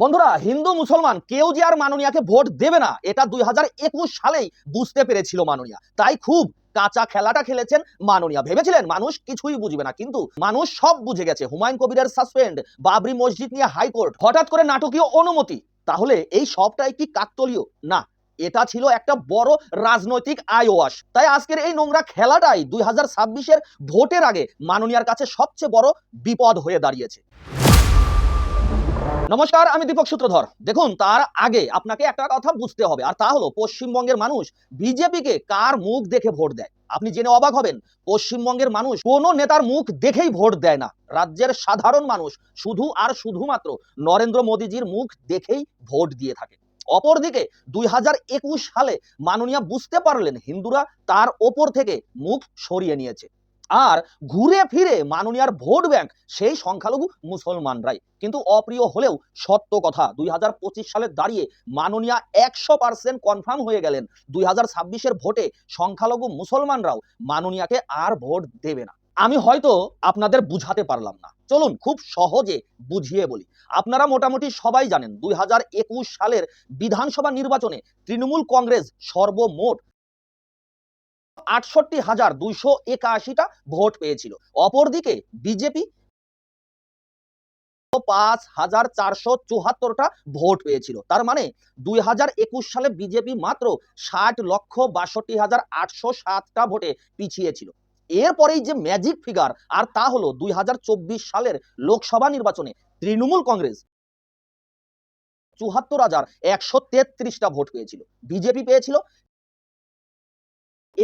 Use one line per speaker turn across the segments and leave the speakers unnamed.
বন্ধুরা, হিন্দু মুসলমান কেউ যে আর মাননীয়াকে ভোট দেবে না, এটা দুই সালেই বুঝতে পেরেছিল মাননীয়া। তাই খুব কাঁচা খেলাটা খেলেছেন মাননীয়া। ভেবেছিলেন মানুষ কিছুই বুঝবে না, কিন্তু মানুষ সব বুঝে গেছে। হুমায়ুন কবিরের সাসপেন্ড বাবরি মসজিদ নিয়ে হাইকোর্ট। হঠাৎ করে নাটকীয় অনুমতি। তাহলে এই সবটাই কি কাকতলীয়? না, এটা ছিল একটা বড় রাজনৈতিক আইওয়াস। তাই আজকের এই নোংরা খেলাটাই দুই হাজার ভোটের আগে মাননীয়ার কাছে সবচেয়ে বড় বিপদ হয়ে দাঁড়িয়েছে। নমস্কার, আমি দীপক সূত্রধর। দেখুন, তার আগে আপনাকে একটা কথা বুঝতে হবে, আর তা হলো পশ্চিমবঙ্গের মানুষ বিজেপিকে কার মুখ দেখে ভোট দেয়? আপনি জেনে অবাক হবেন, পশ্চিমবঙ্গের মানুষ কোনো নেতার মুখ দেখেই ভোট দেয় না। রাজ্যের সাধারণ মানুষ শুধু আর শুধুমাত্র নরেন্দ্র মোদীজির মুখ দেখেই ভোট দিয়ে থাকে। অপরদিকে, দুই হাজার একুশ সালে মাননীয়া বুঝতে পারলেন হিন্দুরা তার ওপর থেকে মুখ সরিয়ে নিয়েছে। আর ঘুরে ফিরে মাননীয়ার ভোট ব্যাংক, সেই সংখ্যালঘু মুসলমানরাই। কিন্তু অপ্রিয় হলেও সত্য কথা, দুই হাজার পঁচিশ সালে দাঁড়িয়ে মাননীয়া একশো পার্সেন্ট কনফার্ম হয়ে গেলেন। দুই হাজার ছাব্বিশের ভোটে সংখ্যালঘু মুসলমানরাও মাননীয়াকে আর ভোট দেবে না। আমি হয়তো আপনাদের বুঝাতে পারলাম না। চলুন খুব সহজে বুঝিয়ে বলি। আপনারা মোটামুটি সবাই জানেন, দুই হাজার একুশ সালের বিধানসভা নির্বাচনে তৃণমূল কংগ্রেস সর্বমোট আটষট্টি হাজার দুইশো একাশিটা ভোট পেয়েছিল। অপরদিকে বিজেপি পাঁচ হাজার চারশো চুহাত্তরটা ভোট পেয়েছিল। তার মানে দুই হাজার একুশ সালে বিজেপি মাত্র ষাট লক্ষ বাষট্টি হাজার আটশো সাতটা ভোটে পিছিয়ে ছিল এরপরেই যে ম্যাজিক ফিগার, আর তা হলো দুই হাজার চব্বিশ সালের লোকসভা নির্বাচনে তৃণমূল কংগ্রেস চুহাত্তর হাজার একশো তেত্রিশটা ভোট পেয়েছিল। বিজেপি পেয়েছিল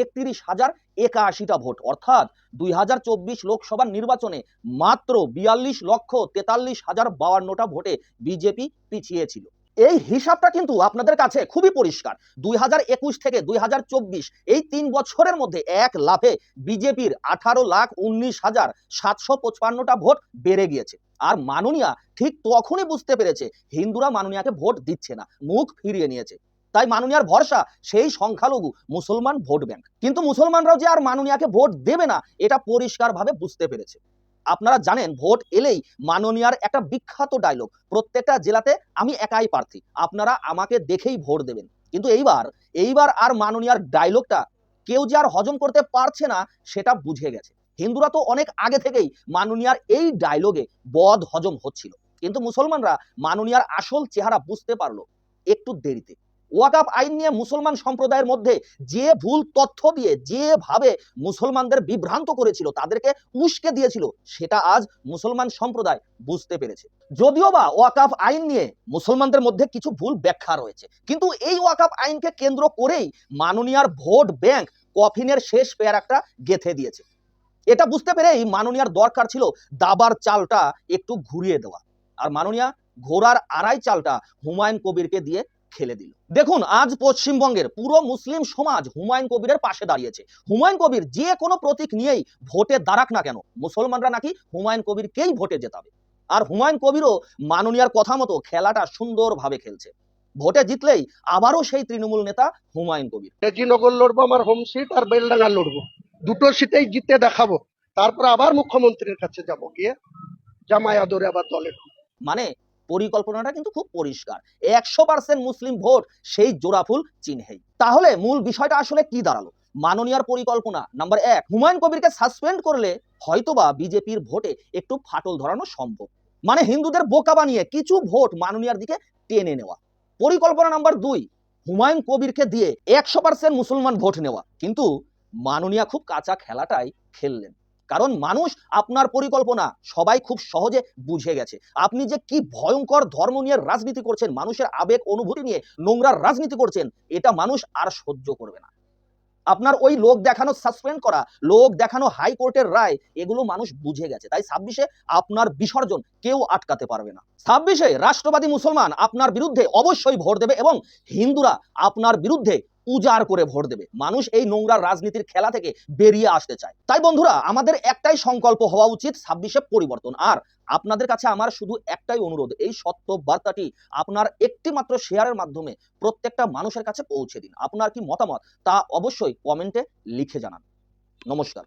একত্রিশ হাজার একাশিটা ভোট। অর্থাৎ দুই হাজার চব্বিশ লোকসভা নির্বাচনে মাত্র বিয়াল্লিশ লক্ষ তেতাল্লিশ হাজার বাউান্নটা ভোটে বিজেপি পিছিয়ে ছিল এই হিসাবটা কিন্তু আপনাদের কাছে খুবই পরিষ্কার। দুই হাজার একুশ থেকে দুই হাজার চব্বিশ এই তিন বছরের মধ্যে এক লাফে বিজেপির আঠারো লাখ উনিশ হাজার সাতশো পঁচপান্নটা ভোট বেড়ে গিয়েছে। আর মাননীয়া ঠিক তখনই বুঝতে পেরেছে, হিন্দুরা মাননীয়াকে ভোট দিচ্ছে না, মুখ ফিরিয়ে নিয়েছে। তাই মাননীয়ার ভরসা, সেই সংখ্যালঘু মুসলমান ভোট ব্যাংক। কিন্তু মুসলমানরাও যে আর মাননীয়াকে ভোট দেবে না, এটা পরিষ্কারভাবে বুঝতে পেরেছে। আপনারা জানেন, ভোট এলেই মাননীয়ার একটা বিখ্যাত ডায়লগ প্রত্যেকটা জেলাতে আমি একাই প্রার্থী। আপনারা আমাকে দেখেই ভোট দেবেন। কিন্তু এইবার এইবার আর মাননীয়ার ডায়লগটা কেউ যে আর হজম করতে পারছে না, সেটা বুঝে গেছে। হিন্দুরা তো অনেক আগে থেকেই মাননীয়ার এই ডায়লগে বদ হজম হচ্ছিল। কিন্তু মুসলমানরা মাননীয়ার আসল চেহারা বুঝতে পারল একটু দেরিতে। ওয়াকাপ আইন নিয়ে মুসলমান সম্প্রদায়ের মধ্যে যে ভুল তথ্য দিয়ে যেভাবে মুসলমানদের বিভ্রান্ত করেছিল, তাদেরকে উস্কে দিয়েছিল, সেটা আজ মুসলমান সম্প্রদায় বুঝতে পেরেছে। যদিও বা ওয়াকাফ আইন নিয়ে মুসলমানদের মধ্যে কিছু ভুল ব্যাখ্যা রয়েছে, কিন্তু এই ওয়াকাফ আইনকে কেন্দ্র করেই মাননীয়ার ভোট ব্যাংক কফিনের শেষ পেয়ারাকটা গেথে দিয়েছে। এটা বুঝতে পেরেই মাননীয়ার দরকার ছিল দাবার চালটা একটু ঘুরিয়ে দেওয়া। আর মাননীয়া ঘোড়ার আড়াই চালটা হুমায়ুন কবিরকে দিয়ে খেলে দিল। দেখুন আজ পশ্চিমবঙ্গের পুরো মুসলিম সমাজ হুমায়ুন কবিরের পাশে দাঁড়িয়েছে। হুমায়ুন কবির যে কোনো প্রতীক নিয়েই ভোটে দাঁড়াক না কেন মুসলমানরা নাকি হুমায়ুন কবিরকেই ভোটে জেতাবে। আর হুমায়ুন কবিরও মাননীয়ার কথা মতো খেলাটা সুন্দরভাবে খেলছে। ভোটে জিতলেই আবারও সেই তৃণমূল নেতা হুমায়ুন কবির।
রেজিনগর লড়বো আমার হোম সিট আর বেলডাঙ্গা লড়বো। দুটো সিটেই জিতে দেখাবো। তারপর আবার মুখ্যমন্ত্রীর কাছে যাব গিয়ে জামাই আদরে আবার দলে
মানে পরিকল্পনাটা কিন্তু খুব পরিষ্কার। একশো পার্সেন্ট মুসলিম ভোট সেই জোড়াফুল চিহ্নেই। তাহলে মূল বিষয়টা আসলে কি দাঁড়াল? মাননীয়ার পরিকল্পনা নাম্বার এক, হুমায়ুন কবিরকে সাসপেন্ড করলে হয়তোবা বিজেপির ভোটে একটু ফাটল ধরানো সম্ভব। মানে হিন্দুদের বোকা বানিয়ে কিছু ভোট মাননীয়ার দিকে টেনে নেওয়া। পরিকল্পনা নাম্বার দুই, হুমায়ুন কবিরকে দিয়ে একশো পার্সেন্ট মুসলমান ভোট নেওয়া। কিন্তু মাননীয়া খুব কাঁচা খেলাটাই খেললেন। কারণ মানুষ আপনার পরিকল্পনা সবাই খুব সহজে বুঝে গেছে। আপনি যে কি ভয়ঙ্কর ধর্ম নিয়ে রাজনীতি করছেন, মানুষের আবেগ, অনুভূতি নিয়ে নোংরা রাজনীতি করছেন, এটা মানুষ আর সহ্য করবে না। আপনার ওই লোক দেখানো সাসপেন্ড করা, লোক দেখানো হাইকোর্টের রায়, এগুলো মানুষ বুঝে গেছে। তাই ছাব্বিশে আপনার বিসর্জন কেউ আটকাতে পারবে না। ছাব্বিশে রাষ্ট্রবাদী মুসলমান আপনার বিরুদ্ধে অবশ্যই ভোট দেবে এবং হিন্দুরা আপনার বিরুদ্ধে উজাড় করে ভোট দেবে। মানুষ এই নোংরা রাজনীতির খেলা থেকে বেরিয়ে আসতে চায়। তাই বন্ধুরা, আমাদের একটাই সংকল্প হওয়া উচিত ছাব্বিশে পরিবর্তন। আর আপনাদের কাছে আমার শুধু একটাই অনুরোধ, এই সত্য বার্তাটি আপনার একটি মাত্র শেয়ারের মাধ্যমে প্রত্যেকটা মানুষের কাছে পৌঁছে দিন। আপনার কি মতামত তা অবশ্যই কমেন্টে লিখে জানান। নমস্কার।